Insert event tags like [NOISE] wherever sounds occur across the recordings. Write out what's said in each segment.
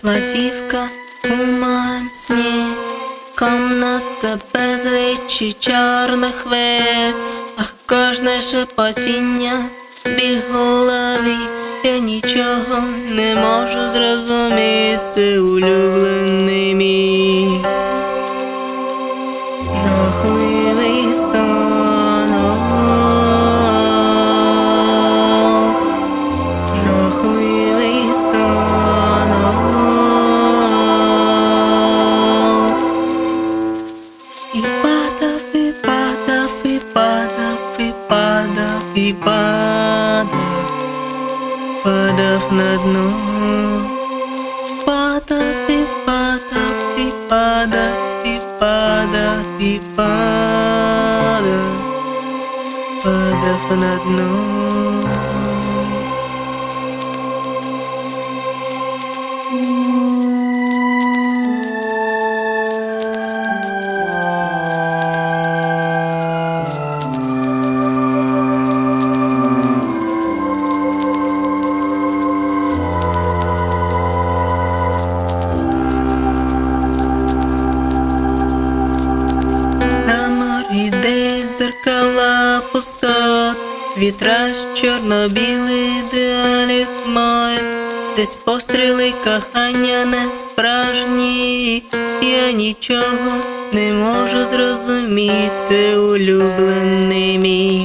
Платівка у моєму сні, комната безлічі чорних хвиль, а кожне шепотіння біль голові, я нічого не можу зрозуміти, улюблений на дно, падав, і падав, і падав, і падав, і падав, падав на дно. Пустот, вітра чорно-білий ідеалів май, десь постріли кохання не справжні, я нічого не можу зрозуміти, улюблений мій.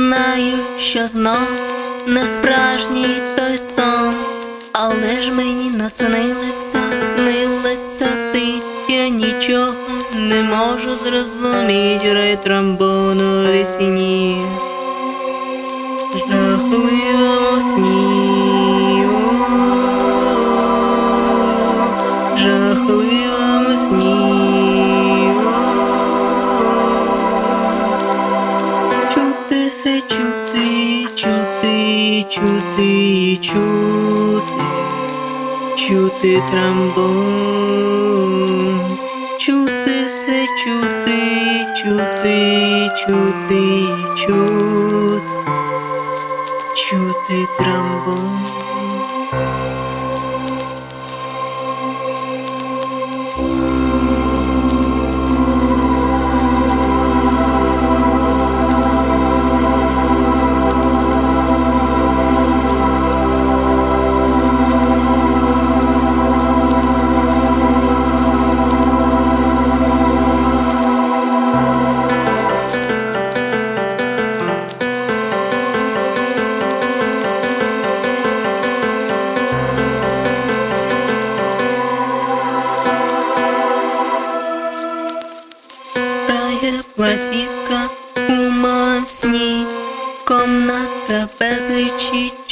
Знаю, що знов не справжній той сон, але ж мені наснилося, снилася ти, я нічого не можу зрозуміти. Рей трамбону весні. Жахливому сні, чути, чути, чути, чути, чути трамбон. Чути все чути, чути, чути, чути, чути трамбон.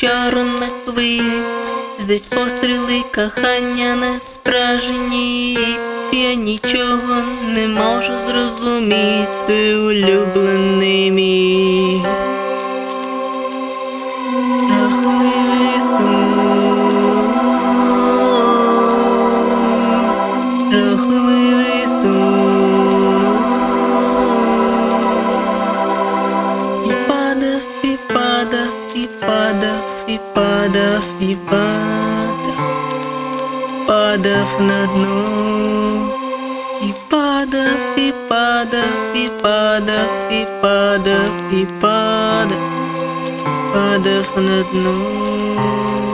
Безлічі чорних здесь постріли кохання не справжні, я нічого не можу зрозуміти, улюблений падав, і падав, і падав, падав на дно. І падав, і падав, і падав, і падав, і падав, падав на дно.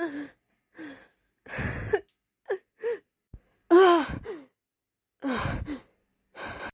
Ugh. [LAUGHS]